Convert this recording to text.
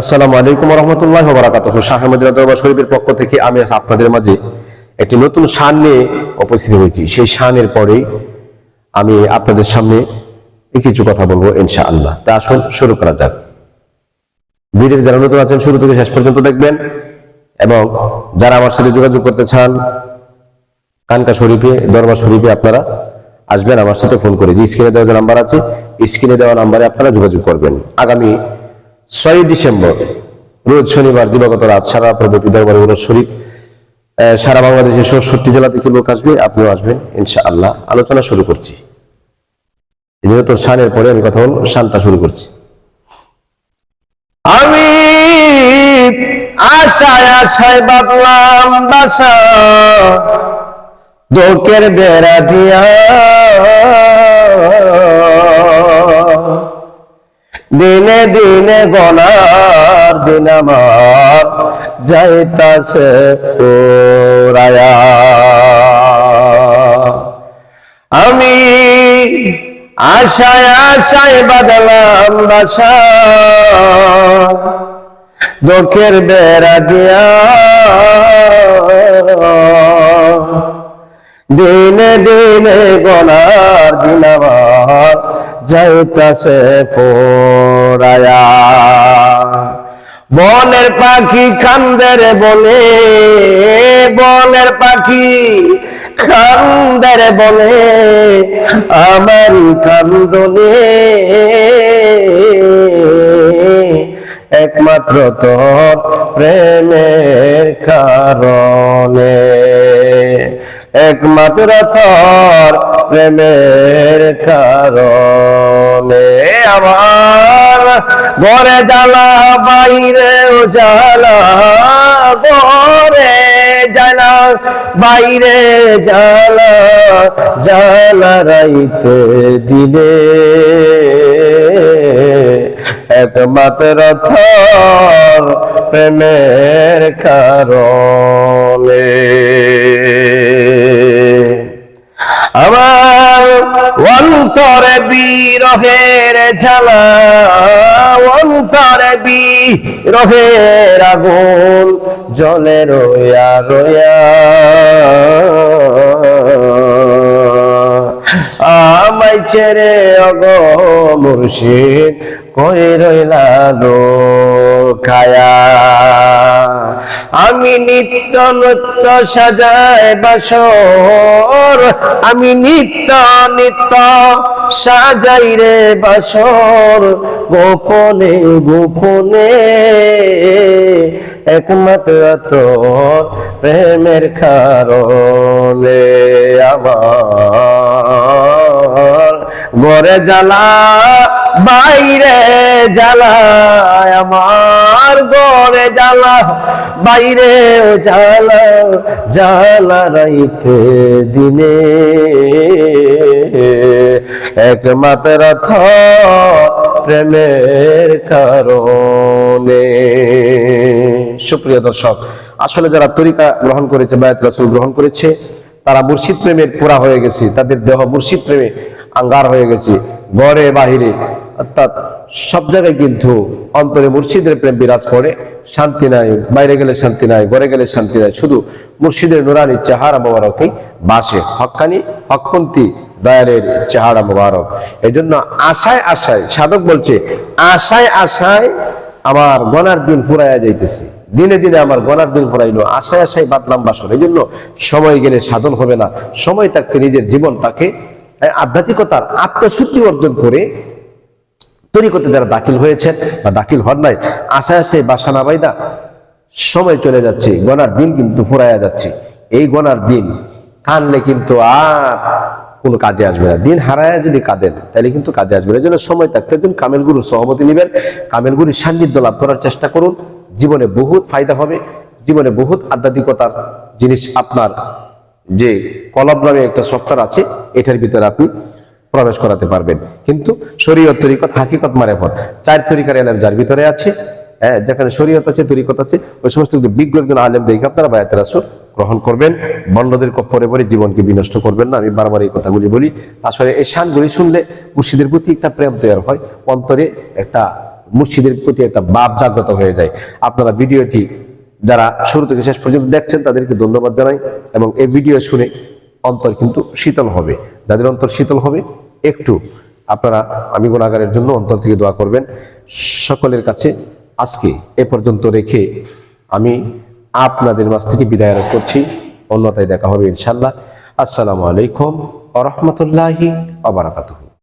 আসসালামু আলাইকুম রহমতুল্লাহ বারাকাতুহ শাহ শরীফের পক্ষ থেকে আমি আপনাদের মাঝে একটি নতুন শান নিয়ে উপস্থিত হয়েছি। সেই শানের পরেই আমি আপনাদের সামনে কিছু কথা বলব ইনশা আল্লাহ তা আসুন শুরু করা যাক। ভিডিওতে যারা নতুন আছেন, শুরু থেকে শেষ পর্যন্ত দেখবেন এবং যারা আমার সাথে যোগাযোগ করতে চান, কানকা শরীফে, দরবার শরীফে আপনারা আসবেন, আমার সাথে ফোন করে যে স্ক্রিনে দেওয়া যে নাম্বার আছে, স্ক্রিনে দেওয়া নাম্বারে আপনারা যোগাযোগ করবেন। আগামী ছয়ই ডিসেম্বর, রোজ শনিবার দিবাগত রাত সারা প্রবৃত্তি দরবার উরস শরীফ সারা বাংলাদেশের ষষ্ঠটি জেলা থেকে লোক আসবে, আপনিও আসবেন ইনশা আল্লাহ আলোচনা শুরু করছি। যেহেতু শানের পরে আমি কথা বল শানটা শুরু করছি। আমি আশায় আশায় বাবলাম বাসা, দোকের বেড়া দিয়া দিনে দিনে গনার দিন আমার, যাইতাছে ওরায়া আমি আশায় আশায় বাদলাম বাসা, দুঃখের বেড়া দিয়া। দিনে দিনে গলার আমার যাইতাছে ফোরায়া। বনের পাখি খান্দের বলে, বনের পাখি খান্দের বলে আমার কান্দনে। একমাত্র তোর প্রেমের কারণে। একমাত্র তোর প্রেমের কারণে। আমার ঘরে জ্বালা, বাইরে জ্বালা, ঘরে জ্বালা, বাইরে জ্বালা জ্বালা রাইতে দিলে। একমাত্র থর প্রেমের কারণে। আমার অন্তরে বিরহের জ্বালা অন্তরে বিরহের আগুন জলে রয়া রয়া আমায় ছেড়ে অগ মুর্শিদ কই রইলা খায়া। আমি নিত্য নৃত্য সাজায় বাসর। আমি নিত্য নিত্য সাজাই রে বাসর। গোপনে গোপনে একমাত্র তোর প্রেমের কারণে আমার। ঘরে জ্বালা, বাইরে জ্বালা। জ্বালা, বাইরে জ্বালা জ্বালা রাইতে দিনে। একমাত্র থর প্রেমের কারণে। সুপ্রিয় দর্শক, আসলে যারা তরিকা গ্রহণ করেছে, বায়াত রাসূল গ্রহণ করেছে, তারা মুর্শিদ প্রেমের পুরা হয়ে গেছে, তাদের দেহ মুর্শিদ প্রেমে আঙ্গার হয়ে গেছে ঘরে বাহিরে। অর্থাৎ সব জায়গায় কিন্তু অন্তরে মুর্শিদের প্রেম বিরাজ করে শান্তি নাই, বাইরে গেলে শান্তি নাই, ঘরে গেলে শান্তি নাই, শুধু মুর্শিদের নুরানি চেহারা মোবারকই বাসে হক্কানি হকপন্থী দয়ালের চেহারা মোবারক। এই জন্য আশায় আশায়, সাধক বলছে, আশায় আশায় আমার গনার দিন ফুরাইয়া যাইতেছে। দিনে দিনে আমার গনার দিন ফুরাইলো, আশায় আশায় বাদলাম বাসন এই জন্য সময় গেলে সাধন হবে না। সময় থাকতে নিজের জীবনটাকে, আধ্যাত্মিকতার আত্মশুদ্ধি অর্জন করে তরিকতে যারা দাখিল হয়েছেন বা দাখিল হন নাই, আশায় আশায় বাসা না বাইদা সময় চলে যাচ্ছে, গনার দিন কিন্তু ফুরাইয়া যাচ্ছে। এই গনার দিন কানলে কিন্তু আর কোনো কাজে আসবে না। দিন হারায় যদি কাঁদেন, তাহলে কিন্তু কাজে আসবে না। জন্য সময় থাকতে একজন কামেল গুরুর সহমতি নেবেন। কামেল গুরুর সান্নিধ্য লাভ করার চেষ্টা করুন। জীবনে বহুত ফায়দা হবে। জীবনে বহুত আধ্যাত্মিকতার জিনিস আপনার যে কলব নামে একটা সফটওয়্যার আছে, এটার ভিতরে আপনি প্রবেশ করাতে পারবেন। কিন্তু শরীয়ত তরিকত, হাকিকত মারেফত, চার তরিকার এলেম যার ভিতরে আছে হ্যাঁ যেখানে শরীয়ত আছে, তরিকত আছে, ওই সমস্ত বিজ্ঞ একজন আলেম দেখে আপনারা বায়াতের আসর গ্রহণ করবেন। বন্ডদের পরে পরে জীবনকে বিনষ্ট করবেন না। আমি বারবার এই কথাগুলি বলি। আসলে এই শানগুলি শুনলে মুর্শিদের প্রতি একটা প্রেম তৈরি হয়। অন্তরে একটা মুর্শিদের প্রতি একটা ভাব জাগ্রত হয়ে যায়। আপনারা ভিডিওটি যারা শুরু থেকে শেষ পর্যন্ত দেখছেন, তাদেরকে ধন্যবাদ জানাই এবং এই ভিডিও শুনে অন্তর কিন্তু শীতল হবে। যাদের অন্তর শীতল হবে একটু আপনারা আমি গুণাগারের জন্য অন্তর থেকে দোয়া করবেন। সকলের কাছে আজকে এ পর্যন্ত রেখে আমি আপনাদের মাছ থেকে বিদায় করছি। অন্যতায় দেখা হবে ইনশাল্লাহ আসসালামু আলাইকুম আ রহমতুল্লাহি আবরাকাতুহ